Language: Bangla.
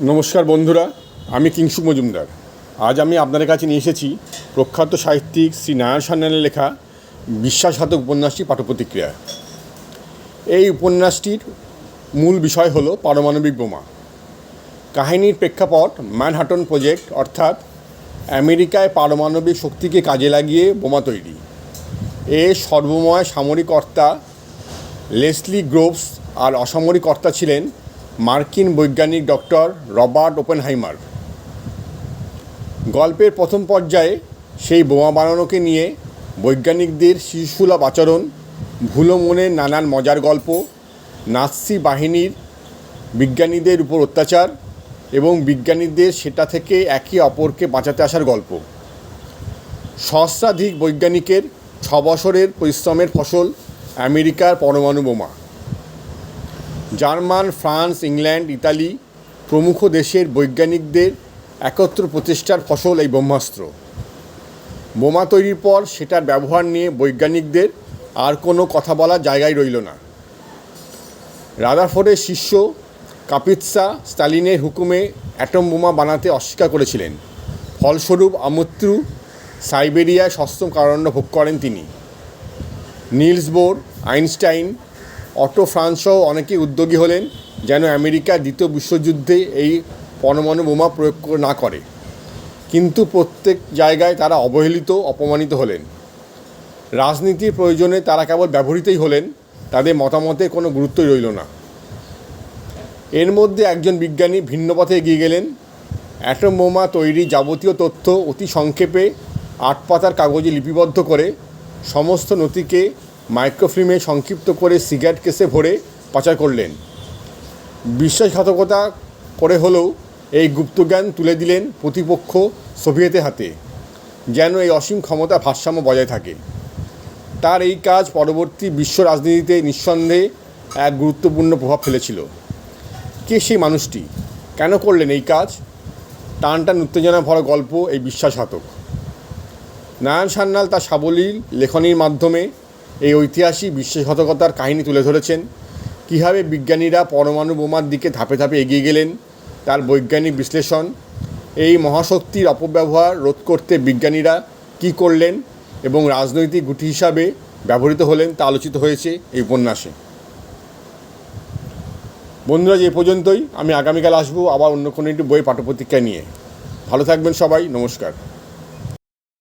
নমস্কার বন্ধুরা, আমি কিংসুক মজুমদার। আজ আমি আপনাদের কাছে নিয়ে এসেছি প্রখ্যাত সাহিত্যিক শ্রী নারায়ণ সান্যালের লেখা বিশ্বাসঘাতক উপন্যাসটি পাঠপ্রতিক্রিয়া। এই উপন্যাসটির মূল বিষয় হলো পারমাণবিক বোমা। কাহিনীর প্রেক্ষাপট ম্যানহাটন প্রজেক্ট, অর্থাৎ আমেরিকায় পারমাণবিক শক্তিকে কাজে লাগিয়ে বোমা তৈরি। এ সর্বময় সামরিক কর্তা লেসলি গ্রোভস আর অসামরিক কর্তা ছিলেন মার্কিন বৈজ্ঞানিক ডক্টর রবার্ট ওপেনহাইমার। গল্পের প্রথম পর্যায়ে সেই বোমা বানানোকে নিয়ে বৈজ্ঞানিকদের শিশুসুলভ আচরণ, ভুলো মনের নানান মজার গল্প, নাৎসি বাহিনীর বিজ্ঞানীদের উপর অত্যাচার এবং বিজ্ঞানীদের সেটা থেকে একে অপরকে বাঁচাতে আসার গল্প। সহস্রাধিক বৈজ্ঞানিকের ছ বছরের পরিশ্রমের ফসল আমেরিকার পরমাণু বোমা। জার্মান, ফ্রান্স, ইংল্যান্ড, ইতালি প্রমুখ দেশের বৈজ্ঞানিকদের একত্র প্রচেষ্টার ফসল এই ব্রহ্মাস্ত্র। বোমা তৈরির পর সেটার ব্যবহার নিয়ে বৈজ্ঞানিকদের আর কোনো কথা বলার জায়গায় রইল না। রাদারফোর্ডের শিষ্য কাপিৎসা স্টালিনের হুকুমে অ্যাটম বোমা বানাতে অস্বীকার করেছিলেন। ফলস্বরূপ আমৃত্যু সাইবেরিয়ায় সস্তম কারণ্য ভোগ করেন তিনি। নিলস বোর, আইনস্টাইন অটো ফ্রান্সসহ অনেকেই উদ্যোগী হলেন যেন আমেরিকা দ্বিতীয় বিশ্বযুদ্ধে এই পরমাণু বোমা প্রয়োগ না করে। কিন্তু প্রত্যেক জায়গায় তারা অবহেলিত, অপমানিত হলেন। রাজনীতির প্রয়োজনে তারা কেবল ব্যবহৃতই হলেন, তাদের মতামতের কোনো গুরুত্বই রইল না। এর মধ্যে একজন বিজ্ঞানী ভিন্ন পথে এগিয়ে গেলেন। অ্যাটম বোমা তৈরি যাবতীয় তথ্য অতি সংক্ষেপে আট পাতার কাগজে লিপিবদ্ধ করে সমস্ত নথিকে মাইক্রোফিল্মে সংক্ষিপ্ত করে সিগারেট কেসে ভরে পাচার করলেন। বিশ্বাসঘাতকতা করে হলেও এই গুপ্তজ্ঞান তুলে দিলেন প্রতিপক্ষ সোভিয়েতের হাতে, যেন এই অসীম ক্ষমতা ভারসাম্য বজায় থাকে। তার এই কাজ পরবর্তী বিশ্ব রাজনীতিতে নিঃসন্দেহে এক গুরুত্বপূর্ণ প্রভাব ফেলেছিল। কে সেই মানুষটি? কেন করলেন এই কাজ? টান টান উত্তেজনা ভরা গল্প এই বিশ্বাসঘাতক। নারায়ণ সান্যাল তার সাবলীল লেখনীর মাধ্যমে এই ঐতিহাসিক বিশ্বাসঘাতকতার কাহিনী তুলে ধরেছেন। কীভাবে বিজ্ঞানীরা পরমাণু বোমার দিকে ধাপে ধাপে এগিয়ে গেলেন, তার বৈজ্ঞানিক বিশ্লেষণ। এই মহাশক্তির অপব্যবহার রোধ করতে বিজ্ঞানীরা কী করলেন এবং রাজনৈতিক গুটি হিসাবে ব্যবহৃত হলেন তা আলোচিত হয়েছে এই উপন্যাসে। বন্ধুরা, যে পর্যন্তই, আমি আগামীকাল আসব আবার অন্য কোনো একটি বই পাঠ্যপ্রতিক্রিয়া নিয়ে। ভালো থাকবেন সবাই, নমস্কার।